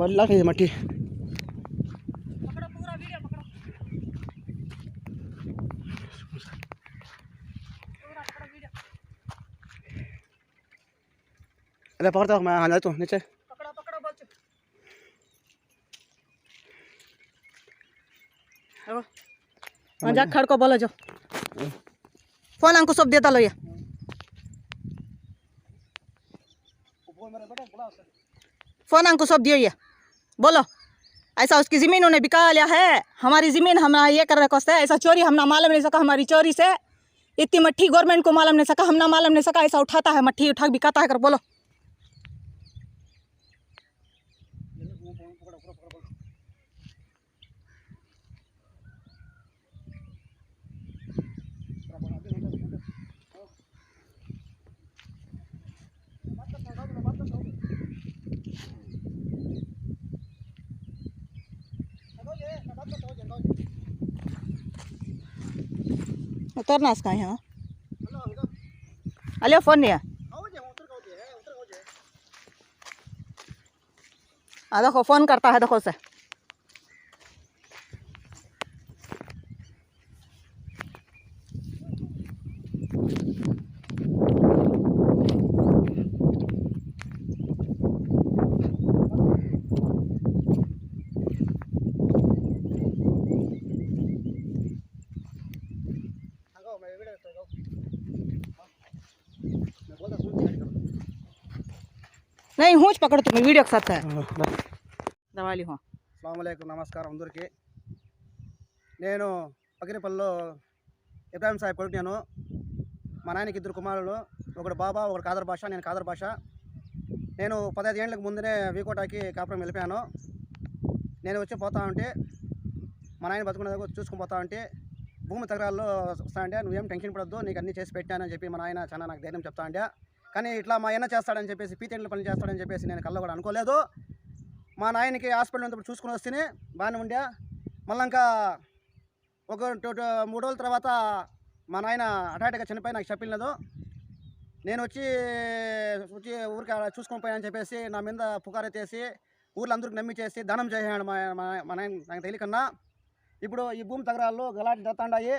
बल्ला उठाइए मट्टी। अरे पकड़ता हूँ मैं आ जाता हूँ नीचे। पकड़ो पकड़ो बोल हाँ जा खड़ को बोलो जो। फ़ोन हमको सब देता लो ये। फ़ोन हमको सब दियो ये। बोलो। ऐसा उसकी ज़मीन उन्हें बिका लिया है। हमारी ज़मीन हम ये कर रखो है ऐसा चोरी हम ना मालूम नहीं सका, हमारी चोरी से। इतनी मट्ठी गवर्नमेंट को मालूम नहीं सका, हम ना मालूम नहीं सका, ऐसा उठाता है, मट्ठी उठा बिकाता है, कर बोलो। उतरनास का यहाँ। फ़ोन लिया देखो फ़ोन करता है देखो से నేను హోచ్ જ પકડતો મેં అస్సలం నమస్కారం అందరికీ నేను పకిరిపల్లిలో ఇబ్రాహిం సాహెబ్ కొడుకు నేను మా నాయనకి ఇద్దరు కుమారులు ఒకడు బాబా ఒకడు కాదర్ భాష నేను కాదర్ భాష నేను పదహైదు ఏళ్ళకి ముందునే వీకోటాకి కాపురం వెళ్ళిపోయాను నేను వచ్చి పోతా ఉంటే మా నాయన బతుకునే చూసుకుని పోతా ఉంటే భూమి తగరాల్లో వస్తా అంటే నువ్వేం టెన్షన్ పడద్దు నీకు అన్నీ చేసి పెట్టానని చెప్పి మా నాయన చాలా నాకు ధైర్యం చెప్తా అంటే కానీ ఇట్లా మా అన్న చేస్తాడని చెప్పేసి పీతేళ్ళ పని చేస్తాడని చెప్పేసి నేను కళ్ళ కూడా అనుకోలేదు. మా నాయనకి హాస్పిటల్ ఉన్నప్పుడు చూసుకుని వస్తేనే బాగానే ఉండే. మళ్ళీ ఇంకా ఒక టూ- టూ- మూడు రోజుల తర్వాత మా నాయన అటాటగా చనిపోయి నాకు చెప్పలేదు నేను వచ్చి వచ్చి ఊరికి ఆడ చూసుకొని పోయానని చెప్పేసి నా మీద పుకారెత్తేసి ఊర్లో అందరికి నమ్మించేసి దానం చేసాడు మా మా- నాయన నాకు తెలియకన్నా ఇప్పుడు ఈ భూమి తగరాల్లో గలాటి దత్తాండాయి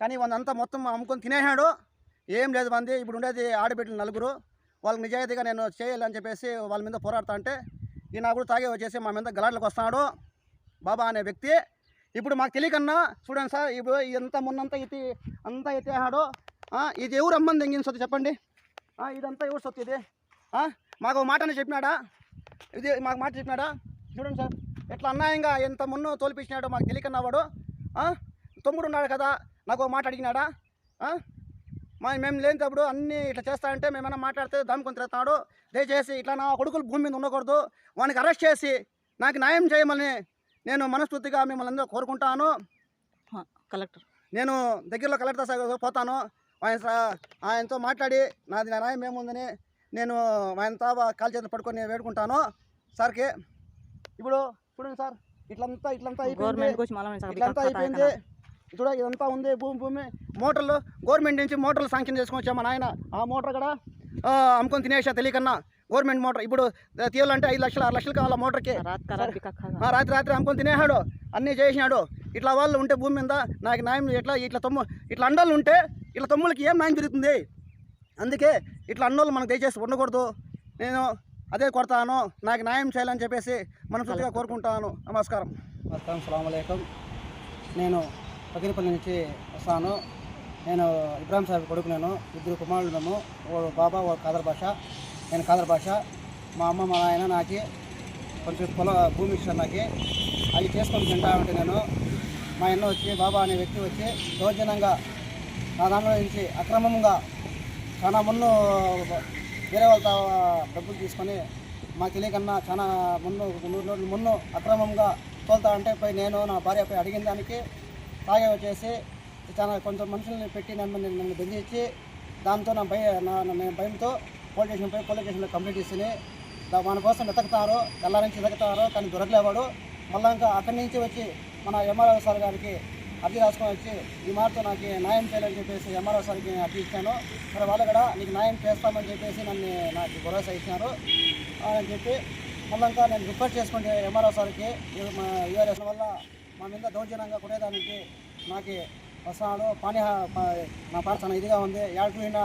కానీ వాళ్ళంతా మొత్తం అమ్ముకొని తినేసాడు ఏం లేదు మంది ఇప్పుడు ఉండేది ఆడబిడ్డలు నలుగురు. వాళ్ళకి నిజాయితీగా నేను చేయాలని చెప్పేసి వాళ్ళ మీద పోరాడుతా అంటే ఈ నా కూడా తాగే వచ్చేసి మా మీద గలాట్లకు వస్తున్నాడు బాబా అనే వ్యక్తి. ఇప్పుడు మాకు తెలియకన్నా చూడండి సార్ ఇప్పుడు ఇదంతా మొన్నంతా ఇది అంతా ఎత్తేహాడు ఇది ఎవరు అమ్మని తెంగిన సొత్తు చెప్పండి? ఇదంతా ఎవరు సొత్తు ఇది? మాకు ఒక మాట అని చెప్పినాడా? ఇది మాకు మాట చెప్పినాడా? చూడండి సార్ ఎట్లా అన్యాయంగా ఎంత మున్ను తోల్పించినాడో మాకు తెలియకన్నా వాడు తమ్ముడు ఉన్నాడు కదా నాకు మాట అడిగినాడా? మా మేము లేనిటప్పుడు అన్నీ ఇట్లా చేస్తా అంటే మేమన్నా మాట్లాడితే దానికొని తిరుగుతాడు దయచేసి ఇట్లా నా కొడుకులు భూమి మీద ఉండకూడదు. వానికి అరెస్ట్ చేసి నాకు న్యాయం చేయమని నేను మనస్ఫూర్తిగా మిమ్మల్ని అందరూ కోరుకుంటాను. కలెక్టర్. నేను దగ్గరలో కలెక్టర్ సార్ పోతాను. ఆయన ఆయనతో మాట్లాడి నాది నా న్యాయం ఏముందని నేను ఆయన తా కాల్ చేత పడుకొని వేడుకుంటాను. సార్కి ఇప్పుడు చూడండి సార్ ఇట్లంతా ఇట్లంతా అయిపోయింది. ఇట్లంతా అయిపోయింది. చూడ ఇదంతా ఉంది భూమి భూమి. మోటార్లు గవర్నమెంట్ నుంచి మోటార్లు శాంక్షన్ చేసుకుని వచ్చాము నాయన? ఆ మోటార్ కూడా? అమ్ముకొని తినేసా తెలియకన్నా. Government motor. ఇప్పుడు తీయాలంటే ఐదు లక్షలు ఆరు లక్షలు కావాలి మోటార్కి? రాత్రి రాత్రి అమ్ముకొని తినేసాడు అన్నీ చేసినాడు. ఇట్లా వాళ్ళు ఉంటే భూమి మీద నాకు న్యాయం ఇట్లా ఇట్లా తమ్ము ఇట్లా అండలు ఉంటే ఇట్లా తమ్ములకి ఏం న్యాయం జరుగుతుంది? అందుకే ఇట్లా అన్నోలు మనకు దయచేసి ఉండకూడదు. నేను అదే కొడతాను నాకు న్యాయం చేయాలని చెప్పేసి మనస్ఫూర్తిగా కోరుకుంటాను. నమస్కారం. నమస్కారం సలాం నేను పగిరిపల్లి నుంచి వస్తాను. నేను ఇబ్రాహిం సాహెబ్ కొడుకు నేను ఇద్దరు కుమారులను ఓ బాబా ఓ కాదర్ భాష నేను కాదర్ భాష మా అమ్మ మా నాయన నాకు కొంచెం పొల భూమి ఇచ్చారు నాకు. అది చేసుకొని తింటా ఉంటే నేను. మా అన్న వచ్చి బాబా అనే వ్యక్తి వచ్చి దౌర్జన్యంగా నా దాంట్లో నుంచి అక్రమంగా చాలా మున్ను వేరే వాళ్ళతో డబ్బులు తీసుకొని మాకు తెలియకన్నా చాలా మున్ను నూరు రోజులు మున్ను అక్రమంగా తోలుతా అంటే పోయి నేను నా భార్య పోయి అడిగిన దానికి తాగే వచ్చేసి చాలా కొంచెం మనుషుల్ని పెట్టి నన్ను నన్ను నన్ను బెదిరించి దాంతో నా భయ నేను భయంతో పోలీస్ స్టేషన్ పోయి పోలీస్ స్టేషన్లో కంప్లైంట్ ఇస్తుంది మన కోసం వెతకుతారు తెల్లారి నుంచి వెతకుతారు కానీ దొరకలేవాడు. మళ్ళీ ఇంకా అక్కడి నుంచి వచ్చి మన ఎంఆర్ఓ సార్ గారికి అర్జీ రాసుకొని వచ్చి ఈ మాటతో నాకు న్యాయం చేయాలని చెప్పేసి ఎంఆర్ఓ సార్కి అర్జీ ఇచ్చాను. మరి వాళ్ళు కూడా నీకు న్యాయం చేస్తామని చెప్పేసి నన్ను నాకు భరోసా ఇచ్చినారు అని చెప్పి మళ్ళీ ఇంకా నేను రిక్వెస్ట్ చేసుకుంటే ఎంఆర్ఓ సార్కి యూఆర్ఎస్ వల్ల మా మీద దౌర్జన్యంగా కొట్టేదానికి నాకు వస్తాడు పని నా పార్సన ఇదిగా ఉంది. యాక్టివ్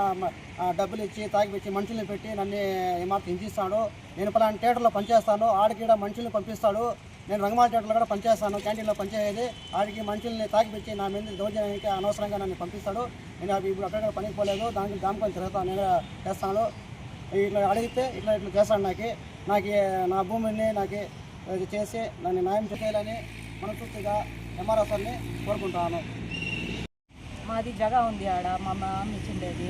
డబ్బులు ఇచ్చి తాగిపిచ్చి మనుషుల్ని పెట్టి నన్ను ఏమాత్రం హింసిస్తాడు. నేను పలానా థియేటర్లో పనిచేస్తాను. ఆడికి ఈడ మనుషుల్ని పంపిస్తాడు. నేను రంగమాల థియేటర్లో కూడా పనిచేస్తాను. క్యాంటీన్లో పనిచేసేది. ఆడికి మనుషుల్ని తాగిపిచ్చి నా మీద దౌర్జన్యానికి అనవసరంగా నన్ను పంపిస్తాడు. నేను అవి ఇప్పుడు అక్కడ పనికి పోలేదు. దానికి దానికొని తిరుగుతాను నేను చేస్తాను. ఇట్లా అడిగితే ఇట్లా ఇట్లా చేస్తాడు నాకు. నాకు నా భూమిని నాకు ఇది చేసి నన్ను న్యాయం చేయాలని మనస్ఫూర్తిగా ఎంఆర్ఎస్ఆర్ని కోరుకుంటాను. మాది జగ ఉంది ఆడ మా మామ ఇచ్చిండేది.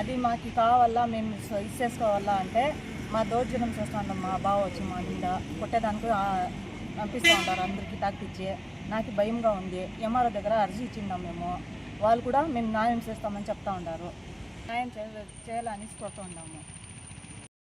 అది మాకు కావాలా మేము ఇచ్చేసుకోవాలా అంటే మా దౌర్జన్యం చేస్తాం మా బావ వచ్చి మా నిండ కొట్టేదానికి పంపిస్తూ ఉంటారు అందరికీ తాకిచ్చి. నాకు భయంగా ఉంది. ఎంఆర్ఓ దగ్గర అర్జీ ఇచ్చిందాం మేము. వాళ్ళు కూడా మేము న్యాయం చేస్తామని చెప్తా ఉంటారు. న్యాయం చేయాలని కోరుతూ ఉన్నాము.